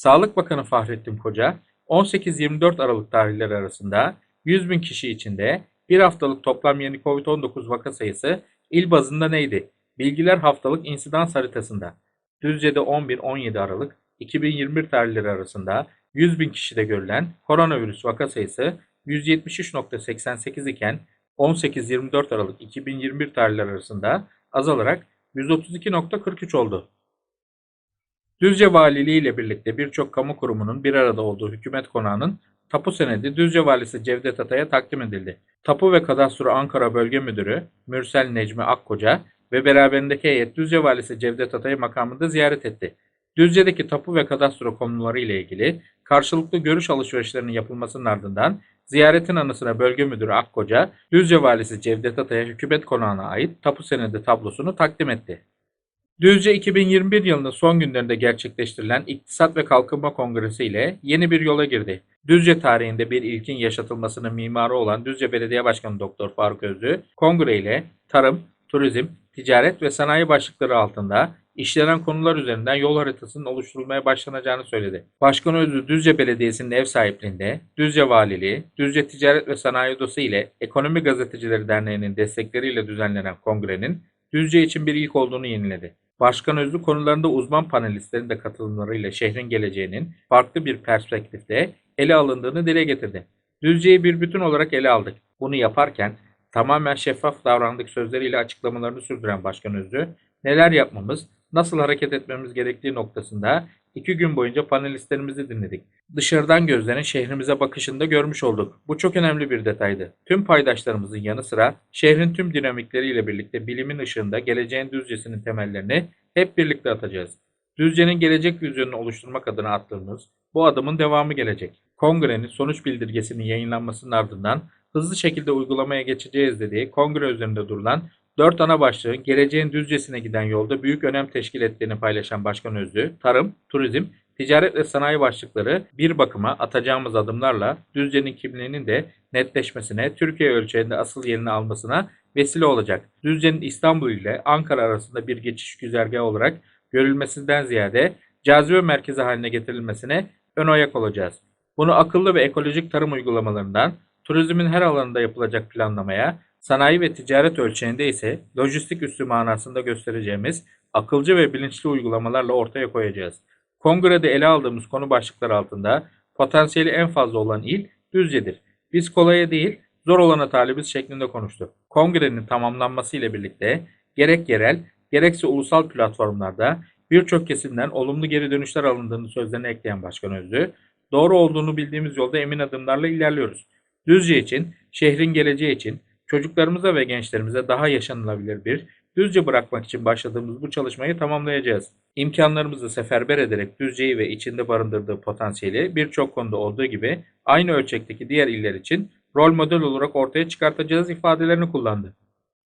Sağlık Bakanı Fahrettin Koca, 18-24 Aralık tarihleri arasında 100 bin kişi içinde bir haftalık toplam yeni COVID-19 vaka sayısı il bazında neydi? Bilgiler haftalık insidans haritasında. Düzce'de 11-17 Aralık 2021 tarihleri arasında 100 bin kişide görülen koronavirüs vaka sayısı 173.88 iken 18-24 Aralık 2021 tarihleri arasında azalarak 132.43 oldu. Düzce Valiliği ile birlikte birçok kamu kurumunun bir arada olduğu hükümet konağının tapu senedi Düzce Valisi Cevdet Atay'a takdim edildi. Tapu ve Kadastro Ankara Bölge Müdürü Mürsel Necmi Akkoca ve beraberindeki heyet Düzce Valisi Cevdet Atay'ı makamında ziyaret etti. Düzce'deki tapu ve kadastro konuları ile ilgili karşılıklı görüş alışverişlerinin yapılmasının ardından ziyaretin anısına bölge müdürü Akkoca, Düzce valisi Cevdet Atay'a hükümet konağına ait tapu senedi tablosunu takdim etti. Düzce 2021 yılının son günlerinde gerçekleştirilen İktisat ve Kalkınma Kongresi ile yeni bir yola girdi. Düzce tarihinde bir ilkin yaşatılmasının mimarı olan Düzce Belediye Başkanı Doktor Faruk Özlü, kongre ile tarım, turizm, ticaret ve sanayi başlıkları altında işlenen konular üzerinden yol haritasının oluşturulmaya başlanacağını söyledi. Başkan Özlü Düzce Belediyesi'nin ev sahipliğinde Düzce Valiliği, Düzce Ticaret ve Sanayi Odası ile Ekonomi Gazetecileri Derneği'nin destekleriyle düzenlenen kongrenin Düzce için bir ilk olduğunu yeniledi. Başkan Özlü konularında uzman panelistlerin de katılımlarıyla şehrin geleceğinin farklı bir perspektifte ele alındığını dile getirdi. Düzce'yi bir bütün olarak ele aldık. Bunu yaparken tamamen şeffaf davrandık sözleriyle açıklamalarını sürdüren Başkan Özlü, neler yapmamız, nasıl hareket etmemiz gerektiği noktasında iki gün boyunca panelistlerimizi dinledik. Dışarıdan gözlerin şehrimize bakışında görmüş olduk. Bu çok önemli bir detaydı. Tüm paydaşlarımızın yanı sıra şehrin tüm dinamikleriyle birlikte bilimin ışığında geleceğin düzcesinin temellerini hep birlikte atacağız. Düzce'nin gelecek vizyonunu oluşturmak adına attığımız bu adımın devamı gelecek. Kongrenin sonuç bildirgesinin yayınlanmasının ardından hızlı şekilde uygulamaya geçeceğiz dediği kongre üzerinde durulan Dört ana başlığın geleceğin düzcesine giden yolda büyük önem teşkil ettiğini paylaşan Başkan Özlü, tarım, turizm, ticaret ve sanayi başlıkları bir bakıma atacağımız adımlarla Düzce'nin kimliğinin de netleşmesine, Türkiye ölçeğinde asıl yerini almasına vesile olacak. Düzce'nin İstanbul ile Ankara arasında bir geçiş güzergahı olarak görülmesinden ziyade cazibe merkezi haline getirilmesine ön ayak olacağız. Bunu akıllı ve ekolojik tarım uygulamalarından, turizmin her alanında yapılacak planlamaya, Sanayi ve ticaret ölçeğinde ise lojistik üssü manasında göstereceğimiz akılcı ve bilinçli uygulamalarla ortaya koyacağız. Kongrede ele aldığımız konu başlıkları altında potansiyeli en fazla olan il Düzce'dir. Biz kolaya değil, zor olana talibiz şeklinde konuştu. Kongrenin tamamlanması ile birlikte gerek yerel, gerekse ulusal platformlarda birçok kesimden olumlu geri dönüşler alındığını sözlerine ekleyen Başkan Özlü, doğru olduğunu bildiğimiz yolda emin adımlarla ilerliyoruz. Düzce için, şehrin geleceği için, Çocuklarımıza ve gençlerimize daha yaşanılabilir bir Düzce bırakmak için başladığımız bu çalışmayı tamamlayacağız. İmkanlarımızı seferber ederek Düzce'yi ve içinde barındırdığı potansiyeli birçok konuda olduğu gibi aynı ölçekteki diğer iller için rol model olarak ortaya çıkartacağız ifadelerini kullandı.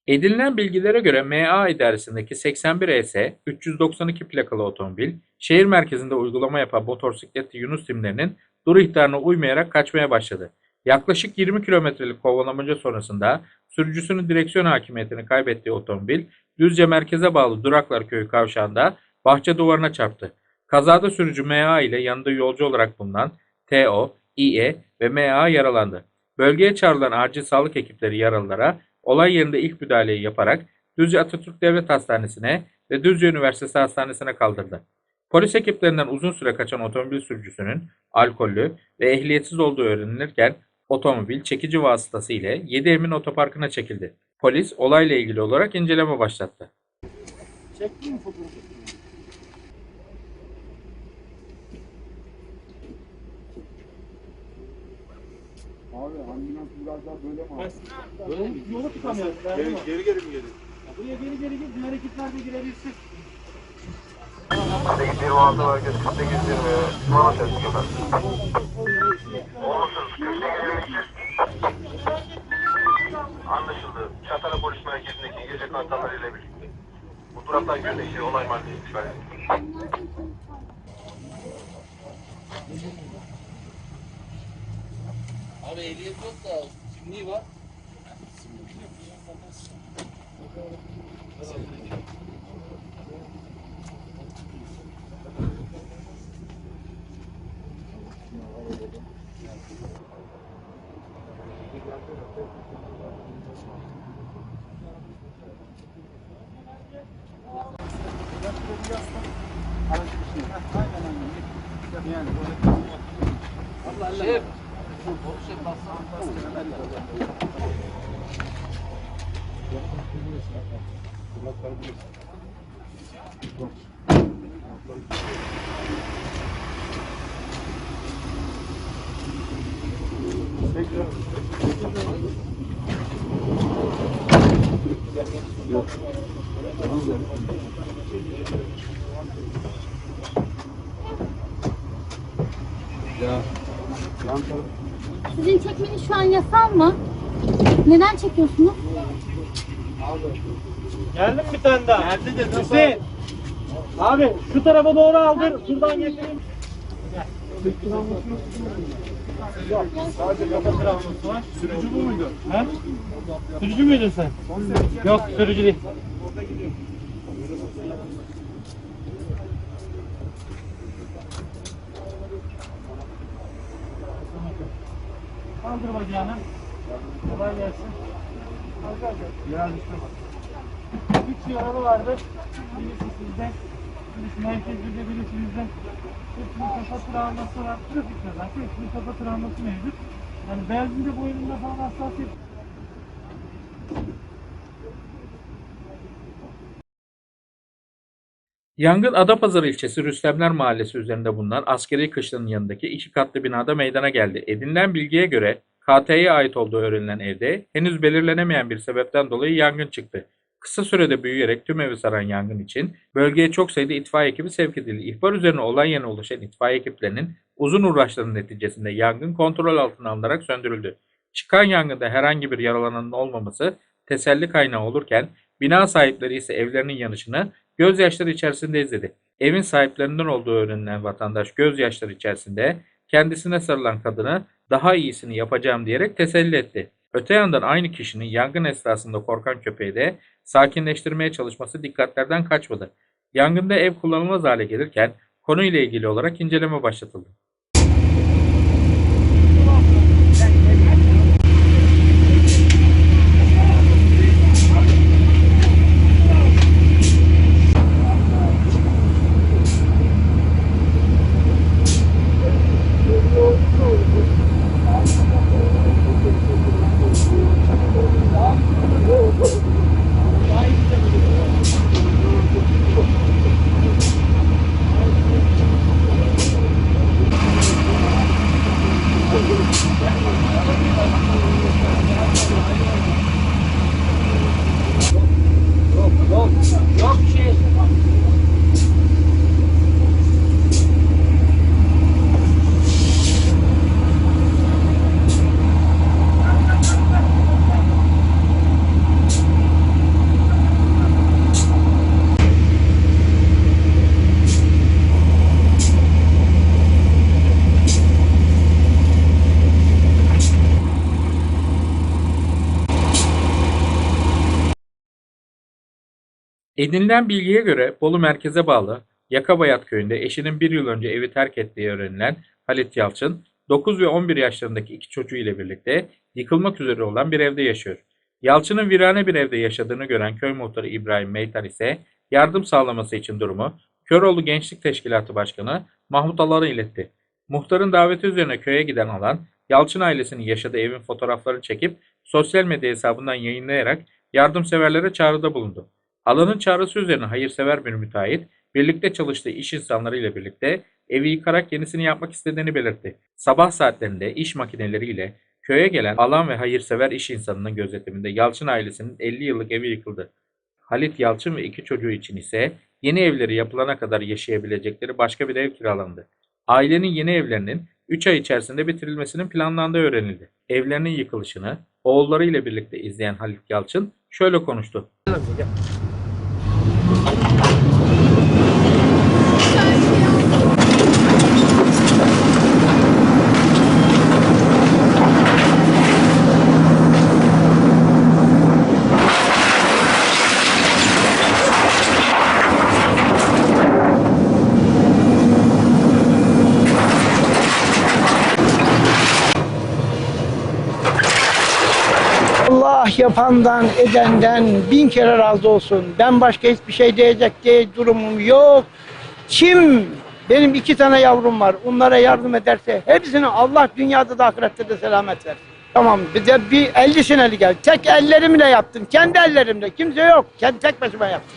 Edinilen bilgilere göre MA idaresindeki 81 ES 392 plakalı otomobil, şehir merkezinde uygulama yapan motosikletli Yunus timlerinin dur ihtarına uymayarak kaçmaya başladı. Yaklaşık 20 kilometrelik kovalamaca sonrasında sürücüsünün direksiyon hakimiyetini kaybettiği otomobil Düzce merkeze bağlı Duraklar Köyü kavşağında bahçe duvarına çarptı. Kazada sürücü MA ile yanında yolcu olarak bulunan TO, İE ve MA yaralandı. Bölgeye çağrılan acil sağlık ekipleri yaralılara olay yerinde ilk müdahaleyi yaparak Düzce Atatürk Devlet Hastanesi'ne ve Düzce Üniversitesi Hastanesi'ne kaldırdı. Polis ekiplerinden uzun süre kaçan otomobil sürücüsünün alkollü ve ehliyetsiz olduğu öğrenilirken Otomobil çekici vasıtası ile Yedi Otoparkı'na çekildi. Polis olayla ilgili olarak inceleme başlattı. Çektin mi fotoğrafı? Abi ambulans biraz daha böyle mi abi? Böyle mi? Yolu tutamıyoruz. Geri, geri geri mi geri? Buraya geri geri gir, diğer ekipler de girebilsin. 826 merkez 4820 Mama testi gönder. Olumsuz 4822 Anlaşıldı. Çatara Polis Merkezi'ndeki gece kartalları ile birlikte. Bu duraktan yönetici olay işgal edildi. Abi ehliyet yok da kimliği var. Şef. Şef Sizin çekmeniz şu an yasal mı? Neden çekiyorsunuz? Geldi mi bir tane daha? Geldi de Hüseyin. Abi şu tarafa doğru aldır. Şuradan getireyim. Sadece kafa var. Sürücü bu muydu? He? Sürücü müydün sen? Yok sürücü değil. Kaldır bacağını. Kolay gelsin. Arkadaşlar biraz üstüne bak. Üç yaralı vardı. Birisi sizde. Birisi merkezde, birisi bizde. Hepsinin kafa travması var. Trafik kazası. Hepsinin kafa travması mevcut. Yani benzinde boynunda falan hassasiyet Yangın Adapazarı ilçesi Rüstemler Mahallesi üzerinde bulunan askeri kışlanın yanındaki iki katlı binada meydana geldi. Edinilen bilgiye göre KT'ye ait olduğu öğrenilen evde henüz belirlenemeyen bir sebepten dolayı yangın çıktı. Kısa sürede büyüyerek tüm evi saran yangın için bölgeye çok sayıda itfaiye ekibi sevk edildi. İhbar üzerine olay yerine ulaşan itfaiye ekiplerinin uzun uğraşlarının neticesinde yangın kontrol altına alınarak söndürüldü. Çıkan yangında herhangi bir yaralananın olmaması teselli kaynağı olurken bina sahipleri ise evlerinin yanışını gözyaşları içerisinde izledi. Evin sahiplerinden olduğu öğrenilen vatandaş gözyaşları içerisinde kendisine sarılan kadını daha iyisini yapacağım diyerek teselli etti. Öte yandan aynı kişinin yangın esnasında korkan köpeği de sakinleştirmeye çalışması dikkatlerden kaçmadı. Yangında ev kullanılmaz hale gelirken konuyla ilgili olarak inceleme başlatıldı. Edinilen bilgiye göre Bolu merkeze bağlı Yakabayat köyünde eşinin bir yıl önce evi terk ettiği öğrenilen Halit Yalçın, 9 ve 11 yaşlarındaki iki çocuğu ile birlikte yıkılmak üzere olan bir evde yaşıyor. Yalçın'ın virane bir evde yaşadığını gören köy muhtarı İbrahim Meytar ise yardım sağlaması için durumu Köroğlu Gençlik Teşkilatı Başkanı Mahmut Alan'a iletti. Muhtarın daveti üzerine köye giden Alan, Yalçın ailesinin yaşadığı evin fotoğraflarını çekip sosyal medya hesabından yayınlayarak yardımseverlere çağrıda bulundu. Alanın çağrısı üzerine hayırsever bir müteahhit, birlikte çalıştığı iş insanlarıyla birlikte evi yıkarak yenisini yapmak istediğini belirtti. Sabah saatlerinde iş makineleriyle köye gelen alan ve hayırsever iş insanının gözetiminde Yalçın ailesinin 50 yıllık evi yıkıldı. Halit Yalçın ve iki çocuğu için ise yeni evleri yapılana kadar yaşayabilecekleri başka bir ev kiralandı. Ailenin yeni evlerinin 3 ay içerisinde bitirilmesinin planlandığı öğrenildi. Evlerinin yıkılışını oğullarıyla birlikte izleyen Halit Yalçın şöyle konuştu. Allah yapandan edenden bin kere razı olsun. Ben başka hiçbir şey diyecek diye durumum yok. Kim benim iki tane yavrum var. Onlara yardım ederse hepsini Allah dünyada da ahirette de selamet versin. Tamam bize bir 50 seneli geldi. Tek ellerimle yaptım. Kendi ellerimle. Kimse yok. Kendi tek başıma yaptım.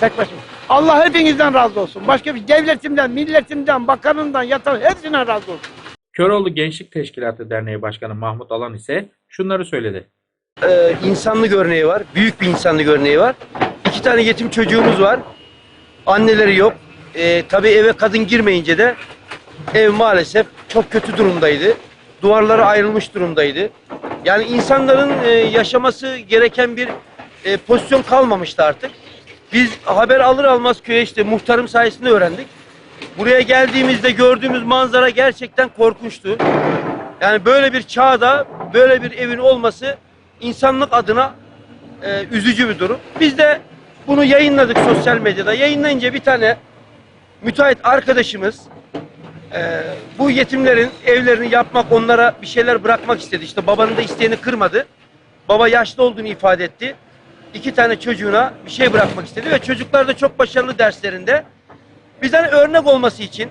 Tek başıma. Allah hepinizden razı olsun. Başka bir devletimden, milletimden, bakanından, yatan hepsinden razı olsun. Köroğlu Gençlik Teşkilatı Derneği Başkanı Mahmut Alan ise şunları söyledi. E, insanlık örneği var. Büyük bir insanlık örneği var. İki tane yetim çocuğumuz var. Anneleri yok. E, tabii eve kadın girmeyince de ev maalesef çok kötü durumdaydı. Duvarları ayrılmış durumdaydı. Yani insanların e, yaşaması gereken bir e, pozisyon kalmamıştı artık. Biz haber alır almaz köye işte muhtarım sayesinde öğrendik. Buraya geldiğimizde gördüğümüz manzara gerçekten korkunçtu. Yani böyle bir çağda böyle bir evin olması insanlık adına e, üzücü bir durum. Biz de bunu yayınladık sosyal medyada. Yayınlayınca bir tane müteahhit arkadaşımız e, bu yetimlerin evlerini yapmak, onlara bir şeyler bırakmak istedi. İşte babanın da isteğini kırmadı. Baba yaşlı olduğunu ifade etti. İki tane çocuğuna bir şey bırakmak istedi ve çocuklar da çok başarılı derslerinde. Bizden örnek olması için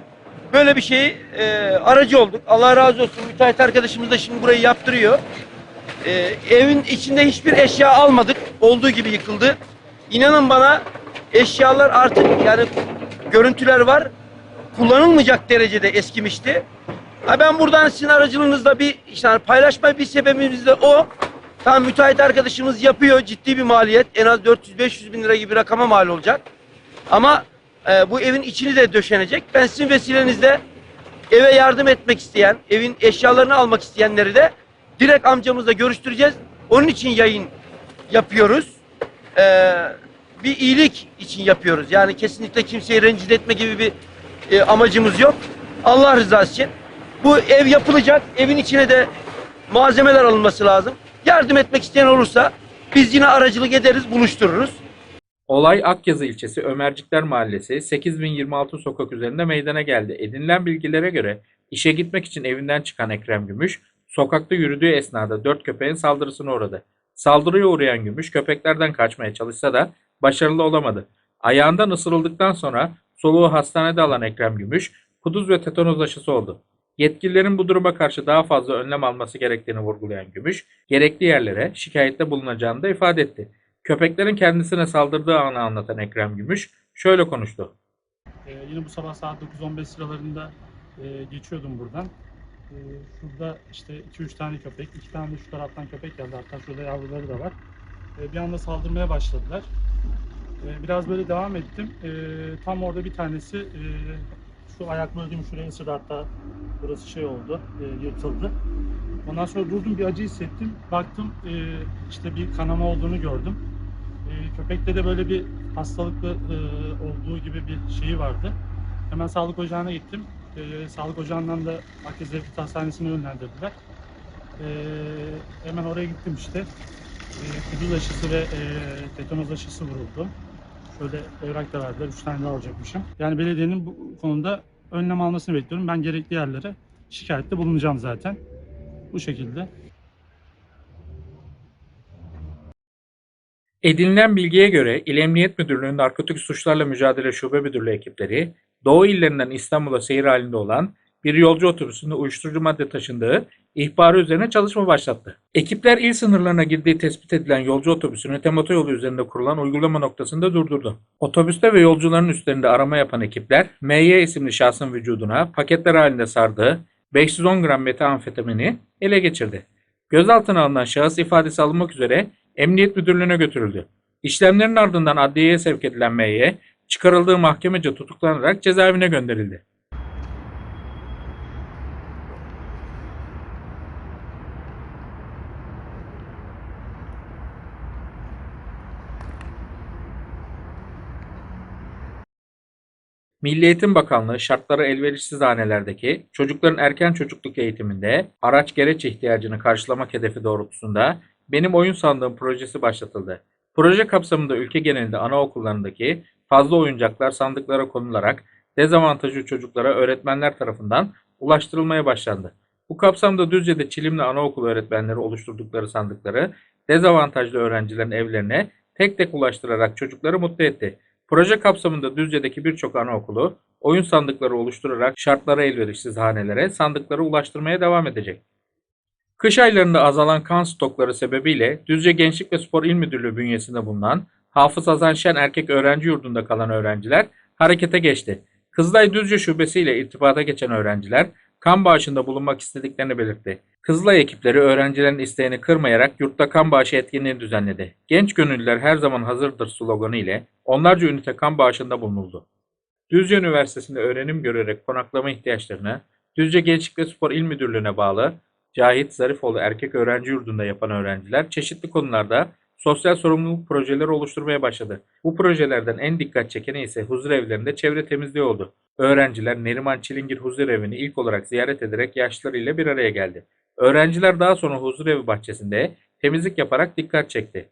böyle bir şeyi e, aracı olduk. Allah razı olsun müteahhit arkadaşımız da şimdi burayı yaptırıyor. E, evin içinde hiçbir eşya almadık. Olduğu gibi yıkıldı. İnanın bana eşyalar artık yani görüntüler var. Kullanılmayacak derecede eskimişti. Ha ben buradan sizin aracılığınızla bir işte hani paylaşma bir sebebimiz de o. Tamam müteahhit arkadaşımız yapıyor ciddi bir maliyet. En az 400-500 bin lira gibi bir rakama mal olacak. Ama e, bu evin içini de döşenecek. Ben sizin vesilenizle eve yardım etmek isteyen, evin eşyalarını almak isteyenleri de direkt amcamızla görüştüreceğiz. Onun için yayın yapıyoruz. Ee, bir iyilik için yapıyoruz. Yani kesinlikle kimseyi rencide etme gibi bir e, amacımız yok. Allah rızası için. Bu ev yapılacak. Evin içine de malzemeler alınması lazım. Yardım etmek isteyen olursa biz yine aracılık ederiz, buluştururuz. Olay Akyazı ilçesi Ömercikler Mahallesi 8026 sokak üzerinde meydana geldi. Edinilen bilgilere göre işe gitmek için evinden çıkan Ekrem Gümüş, sokakta yürüdüğü esnada dört köpeğin saldırısına uğradı. Saldırıya uğrayan Gümüş köpeklerden kaçmaya çalışsa da başarılı olamadı. Ayağından ısırıldıktan sonra soluğu hastanede alan Ekrem Gümüş, kuduz ve tetanoz aşısı oldu. Yetkililerin bu duruma karşı daha fazla önlem alması gerektiğini vurgulayan Gümüş, gerekli yerlere şikayette bulunacağını da ifade etti. Köpeklerin kendisine saldırdığı anı anlatan Ekrem Gümüş şöyle konuştu. Ee, yine bu sabah saat 9-15 sıralarında e, geçiyordum buradan. Ee, şurada işte 2-3 tane köpek, 2 tane de şu taraftan köpek geldi. Hatta şurada yavruları da var. Ee, bir anda saldırmaya başladılar. Ee, biraz böyle devam ettim. Tam orada bir tanesi e, şu ayak bölgemi şuraya ısırdı hatta burası şey oldu, e, yırtıldı. Ondan sonra durdum bir acı hissettim. Baktım e, işte bir kanama olduğunu gördüm. E, köpekte de böyle bir hastalıklı e, olduğu gibi bir şeyi vardı. Hemen sağlık ocağına gittim. E, sağlık ocağından da Akdeniz Devlet Hastanesi'ne yönlendirdiler. E, hemen oraya gittim işte. E, kuduz aşısı ve e, tetanoz aşısı vuruldu. Şöyle evrak da verdiler. Üç tane daha alacakmışım. Yani belediyenin bu konuda önlem almasını bekliyorum. Ben gerekli yerlere şikayette bulunacağım zaten. Bu şekilde. Edinilen bilgiye göre İl Emniyet Müdürlüğü'nün Narkotik Suçlarla Mücadele Şube Müdürlüğü ekipleri Doğu illerinden İstanbul'a seyir halinde olan bir yolcu otobüsünde uyuşturucu madde taşındığı ihbarı üzerine çalışma başlattı. Ekipler il sınırlarına girdiği tespit edilen yolcu otobüsünü tem otoyolu üzerinde kurulan uygulama noktasında durdurdu. Otobüste ve yolcuların üstlerinde arama yapan ekipler MY isimli şahsın vücuduna paketler halinde sardığı 510 gram metamfetamini ele geçirdi. Gözaltına alınan şahıs ifadesi alınmak üzere Emniyet Müdürlüğü'ne götürüldü. İşlemlerin ardından adliyeye sevk edilen MY, çıkarıldığı mahkemece tutuklanarak cezaevine gönderildi. Milli Eğitim Bakanlığı şartları elverişsiz hanelerdeki çocukların erken çocukluk eğitiminde araç gereç ihtiyacını karşılamak hedefi doğrultusunda Benim Oyun Sandığım projesi başlatıldı. Proje kapsamında ülke genelinde anaokullarındaki fazla oyuncaklar sandıklara konularak dezavantajlı çocuklara öğretmenler tarafından ulaştırılmaya başlandı. Bu kapsamda Düzce'de Çilimli Anaokulu öğretmenleri oluşturdukları sandıkları dezavantajlı öğrencilerin evlerine tek tek ulaştırarak çocukları mutlu etti. Proje kapsamında Düzce'deki birçok anaokulu oyun sandıkları oluşturarak şartlara elverişsiz hanelere sandıkları ulaştırmaya devam edecek. Kış aylarında azalan kan stokları sebebiyle Düzce Gençlik ve Spor İl Müdürlüğü bünyesinde bulunan Hafız Hasan Şen Erkek Öğrenci Yurdu'nda kalan öğrenciler harekete geçti. Kızılay Düzce Şubesi ile irtibata geçen öğrenciler kan bağışında bulunmak istediklerini belirtti. Kızılay ekipleri öğrencilerin isteğini kırmayarak yurtta kan bağışı etkinliği düzenledi. Genç gönüllüler her zaman hazırdır sloganı ile onlarca ünite kan bağışında bulunuldu. Düzce Üniversitesi'nde öğrenim görerek konaklama ihtiyaçlarını Düzce Gençlik ve Spor İl Müdürlüğü'ne bağlı Cahit Zarifoğlu Erkek Öğrenci Yurdu'nda yapan öğrenciler çeşitli konularda sosyal sorumluluk projeleri oluşturmaya başladı. Bu projelerden en dikkat çekeni ise huzur evlerinde çevre temizliği oldu. Öğrenciler Neriman Çilingir Huzur Evi'ni ilk olarak ziyaret ederek yaşlılarıyla bir araya geldi. Öğrenciler daha sonra huzurevi bahçesinde temizlik yaparak dikkat çekti.